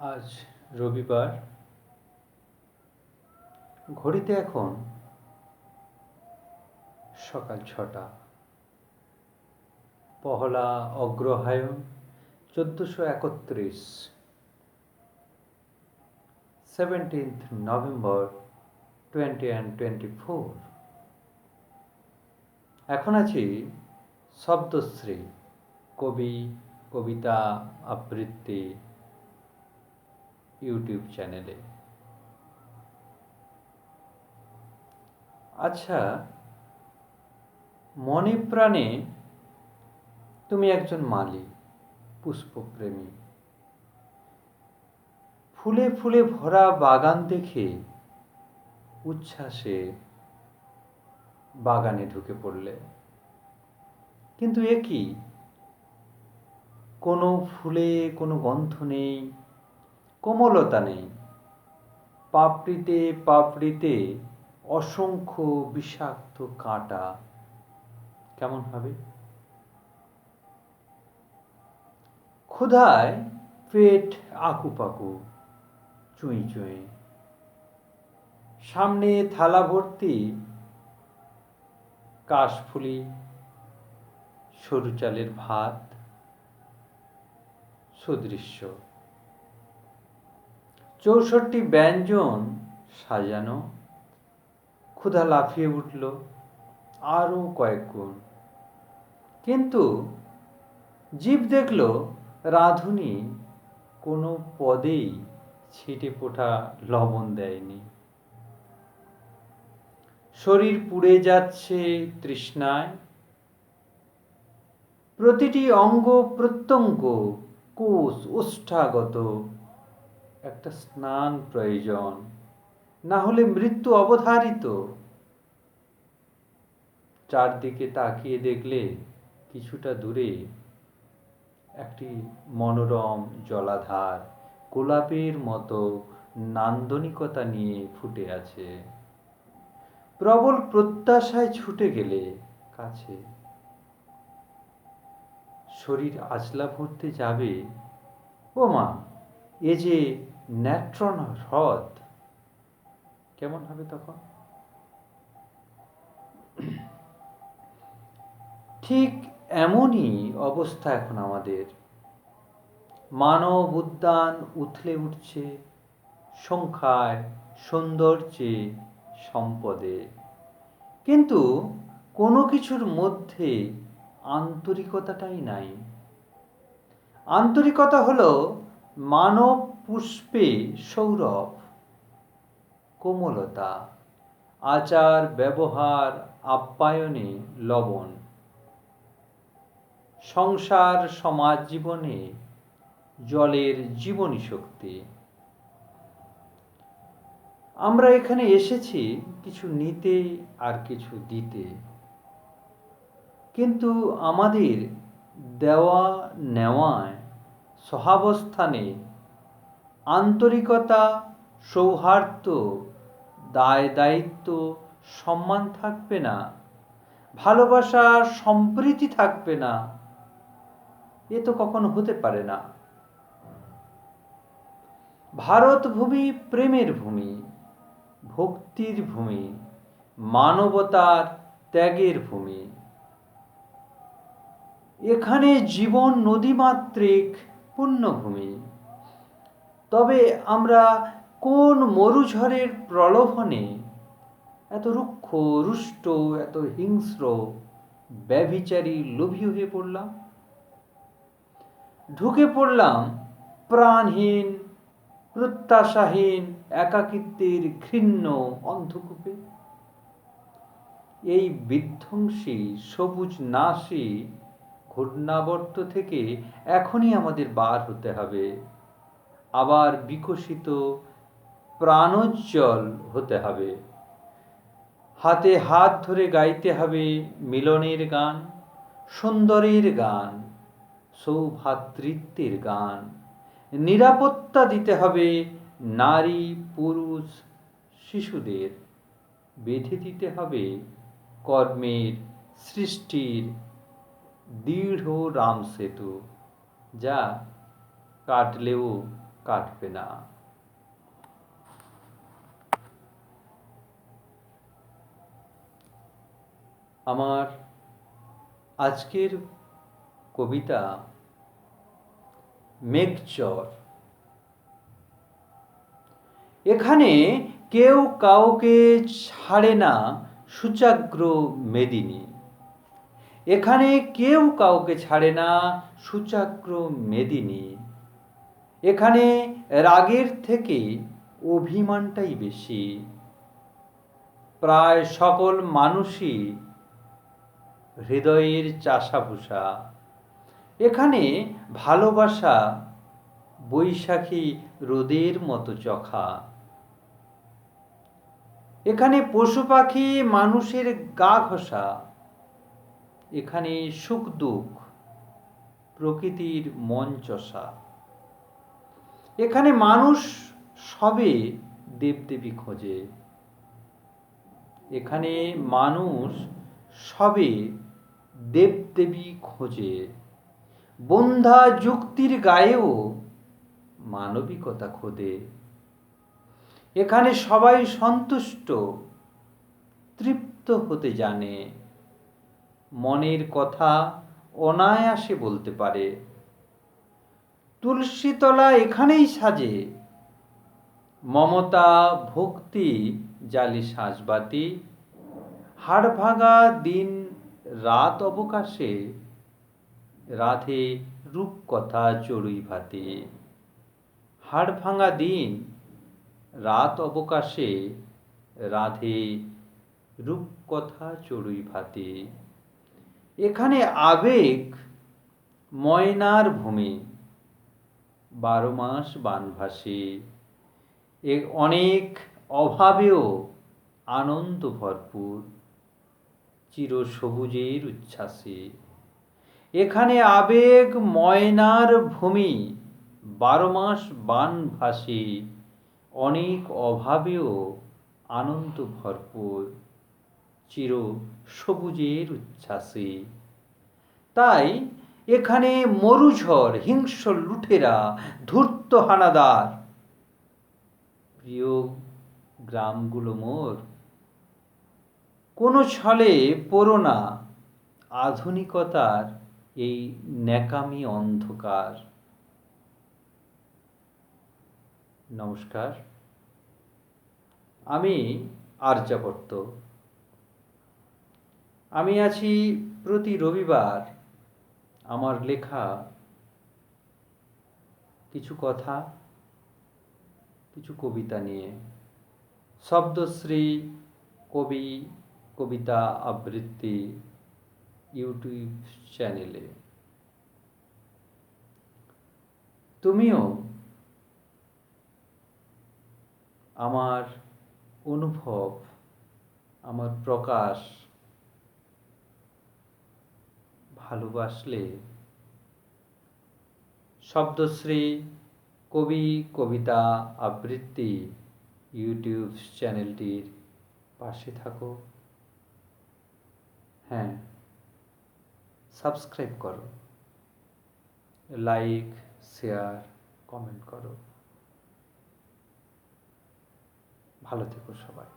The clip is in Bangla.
আজ রবিবার। ঘড়িতে এখন সকাল ছটা। পহলা অগ্রহায়ণ, চোদ্দোশো একত্রিশ। Seventeenth November twenty and twenty four এখন আছি শব্দশ্রী, কবি, কবিতা, আবৃত্তি ইউটিউব চ্যানেলে। আচ্ছা মনে প্রাণে তুমি একজন মালি পুষ্পপ্রেমী। ফুলে ফুলে ভরা বাগান দেখে উচ্ছ্বাসে বাগানে ঢুকে পড়লে। কিন্তু এ কি? কোনো ফুলে কোনো গন্ধ নেই কোমলতা নেই। পাপড়িতে পাপড়িতে অসংখ্য বিষাক্ত কাঁটা। কেমন হবে? ক্ষুধায় পেট আকুপাকু, চুঁই চুঁই। সামনে থালা ভর্তি, কাশফুলি, সরু চালের ভাত, সুদৃশ্য। চৌষট্টি ব্যঞ্জন সাজানো। ক্ষুধা লাফিয়ে উঠল আরও কয়েক গুণ। কিন্তু জীব দেখল রাঁধুনি কোনো পদেই ছিটে পোটা লবণ দেয়নি। শরীর পুড়ে যাচ্ছে তৃষ্ণায়। প্রতিটি অঙ্গ প্রত্যঙ্গ কোষ ওষ্ঠাগত একটা স্নান প্রয়োজন। না হলে মৃত্যু অবধারিত। চারদিকে তাকিয়ে দেখলে কিছুটা দূরে একটি মনোরম জলাধার গোলাপের মতো নান্দনিকতা নিয়ে ফুটে আছে। প্রবল প্রত্যাশায় ছুটে গেলে কাছে। শরীর আজলা ভরতে যাবে। ও মা এ যে ন্যাট্রন হ্রদ। কেমন হবে তখন? ঠিক এমনই অবস্থা এখন আমাদের। মানব উদ্যান উথলে উঠছে, সংখ্যায় সৌন্দর্যে সম্পদে। কিন্তু কোনো কিছুর মধ্যে আন্তরিকতাটাই নাই। আন্তরিকতা হলো মানব পুষ্পে সৌরভ, কোমলতা, আচার, ব্যবহার, আপ্যায়নে লবণ। সংসার, সমাজ জীবনে জলের জীবনী শক্তি। আমরা এখানে এসেছি কিছু নিতে আর কিছু দিতে। কিন্তু আমাদের দেওয়া নেওয়ায় সহাবস্থানে আন্তরিকতা, সৌহার্দ্য, দায় দায়িত্ব, সম্মান থাকবে না। ভালোবাসা সম্প্রীতি থাকবে না। এ তো কখনো হতে পারে না। ভারত ভূমি প্রেমের ভূমি, ভক্তির ভূমি, মানবতার ত্যাগের ভূমি। এখানে জীবন নদীমাত্রিক, পুণ্যভূমি। তবে আমরা কোন মরুঝড়ের প্রলোভনে এত রুক্ষ, রুষ্ট, এত হিংস্র, ব্যভিচারী, লোভী হয়ে পড়লাম? ঢুকে পড়লাম প্রাণহীন, প্রত্যাশাহীন, একাকিত্বের ঘৃণ্য অন্ধকূপে। এই বিধ্বংসী, সবুজ নাশী ঘূর্ণাবর্ত থেকে এখনই আমাদের বার হতে হবে। আবার বিকশিত প্রাণোজ্জ্বল হতে হবে। হাতে হাত ধরে গাইতে হবে মিলনের গান, সুন্দরের গান, সৌভাতৃত্বের গান। নিরাপত্তা দিতে হবে নারী, পুরুষ, শিশুদের। বেঁধে দিতে হবে কর্মের সৃষ্টির দৃঢ় রাম সেতু যা কাটলেও কাটবে না। আমার আজকের কবিতা মেঘচর। এখানে কেউ কাউকে ছাড়ে না সুচাগ্র মেদিনী। এখানে কেউ কাউকে ছাড়ে না সুচাগ্র মেদিনী। এখানে রাগের থেকে অভিমানটাই বেশি। প্রায় সকল মানুষই হৃদয়ের চাষাভূষা। এখানে ভালোবাসা বৈশাখী রোদের মতো চখা। এখানে পশু পাখি মানুষের গা ঘষা। এখানে সুখ দুঃখ প্রকৃতির মন চষা। এখানে মানুষ সবে দেবদেবী খোঁজে। এখানে মানুষ সবে দেবদেবী খোঁজে। বন্ধা যুক্তির গায়েও মানবিকতা খোদে এখানে সবাই সন্তুষ্ট, তৃপ্ত হতে জানে। মনের কথা অনায়াসে বলতে পারে। তুলসীতলা এখানেই সাজে। মমতা ভক্তি জালি সাজবাতি। হাড় ভাঙা দিন রাত অবকাশে। রাধে রূপকথা চড়ুই ভাতে। হাড় ভাঙা দিন রাত অবকাশে। রাধে রূপকথা চড়ুই ভাতে। এখানে আবেগ ময়নার ভূমি। বারো মাস বানভাসে। এ অনেক অভাবেও আনন্দ ভরপুর চির সবুজের উচ্ছ্বাসে। এখানে আবেগ ময়নার ভূমি, বারো মাস বান ভাসে অনেক অভাবেও আনন্দ ভরপুর চির সবুজের উচ্ছ্বাসে। তাই এখানে মরুঝড়, হিংস্র লুঠেরা ধূর্ত হানাদার। প্রিয় গ্রামগুলো মোর, কোনো ছলে পড়ো আধুনিকতার এই ন্যাকামি অন্ধকার। নমস্কার। আমি আর্যাবর্ত। আমি আছি প্রতি রবিবার আমার লেখা কিছু কথা, কিছু কবিতা নিয়ে। শব্দশ্রী, কবি, কবিতা আবৃত্তি ইউটিউব চ্যানেলে। তুমিও আমার অনুভব, আমার প্রকাশ ভালোবাসলে শব্দশ্রী, কবি, কবিতা, আবৃত্তি, ইউটিউব চ্যানেলটির পাশে থাকো। হ্যাঁ সাবস্ক্রাইব করো। লাইক, শেয়ার, কমেন্ট করো। ভালো থেকো সবাই।